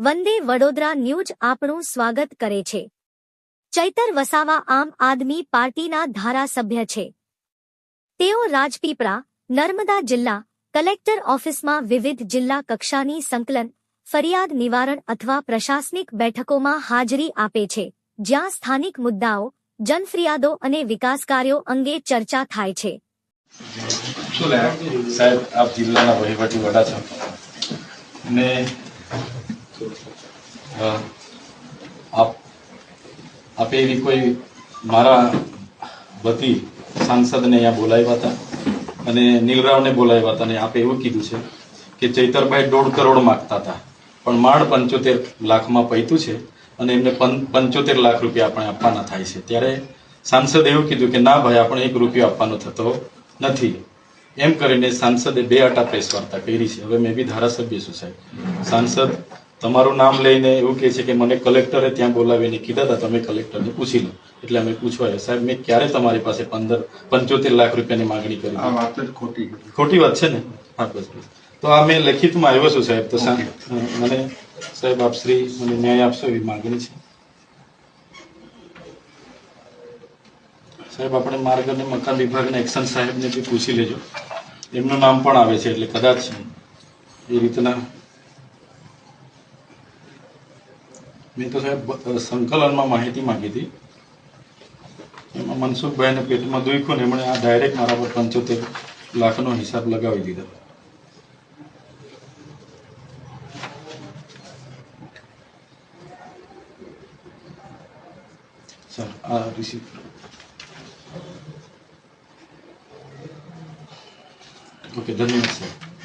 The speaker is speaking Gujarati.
વંદે વડોદરા ન્યૂઝ આપણું સ્વાગત કરે છે. ચૈતર વસાવા આમ આદમી પાર્ટીના ધારાસભ્ય છે. તેઓ રાજપીપળા, નર્મદા જિલ્લા, કલેક્ટર ઓફિસમાં વિવિધ જિલ્લા કક્ષાની સંકલન, ફરિયાદ નિવારણ અથવા પ્રશાસનિક બેઠકોમાં હાજરી આપે છે, જ્યાં સ્થાનિક મુદ્દાઓ, જનફરિયાદો અને વિકાસ કાર્યો અંગે ચર્ચા થાય છે. સાહેબ, આપ જિલ્લાના વહીવટી વડા છો. ને આપ, આપે એવી કોઈ મારા વતી સાંસદને અહીંયા બોલાવ્યા હતા? અને નીલરાવને બોલાવ્યા હતા? અને આપે એવું કીધું છે કે ચૈતરભાઈ દોઢ કરોડ માગતા હતા. પણ માંડ પંચોતેર લાખમાં પૈતું છે અને એમને પંચોતેર લાખ રૂપિયા આપણે આપવાના થાય છે. ત્યારે સાંસદે એવું કીધું કે, ના ભાઈ, આપણે એક રૂપિયો આપવાનો થતો નથી. એમ કરીને સાંસદે બે આટા પ્રેસ વાર્તા કરી છે. હવે મેં બી ધારાસભ્ય છું સાહેબ. સાંસદ તમારું નામ લઈને એવું કહે છે કે મને કલેક્ટરે ત્યાં બોલાવીને કીધા હતા તમે કલેક્ટરને પૂછી લો. એટલે અમે પૂછવા સાહેબ મેં ક્યારે તમારી પાસે પંદર પંચોતેર લાખ રૂપિયાની માંગણી કરી? આ વાત જ ખોટી ખોટી વાત છે ને? હા બસ તો આ મેં લખિતમાં આવ્યો છું સાહેબ. તો મને સાહેબ આપશ્રી મને ન્યાય આપશો એવી માંગણી છે? સાહેબ આપણે માર્ગ અને મકાન વિભાગના એક્શન સાહેબને બી પૂછી લેજો. એમનું નામ પણ આવે છે એટલે કદાચ એ રીતના મેં તો સાહેબ સંકલનમાં માહિતી માંગી હતી. એમાં મનસુખભાઈને પેટમાં દુખ્યું ને એમણે આ ડાયરેક્ટ મારા પર પંચોતેર લાખનો હિસાબ લગાવી દીધો. સર, આ રિસીપ્ટ ઓકે, ધન્યવાદ, સર.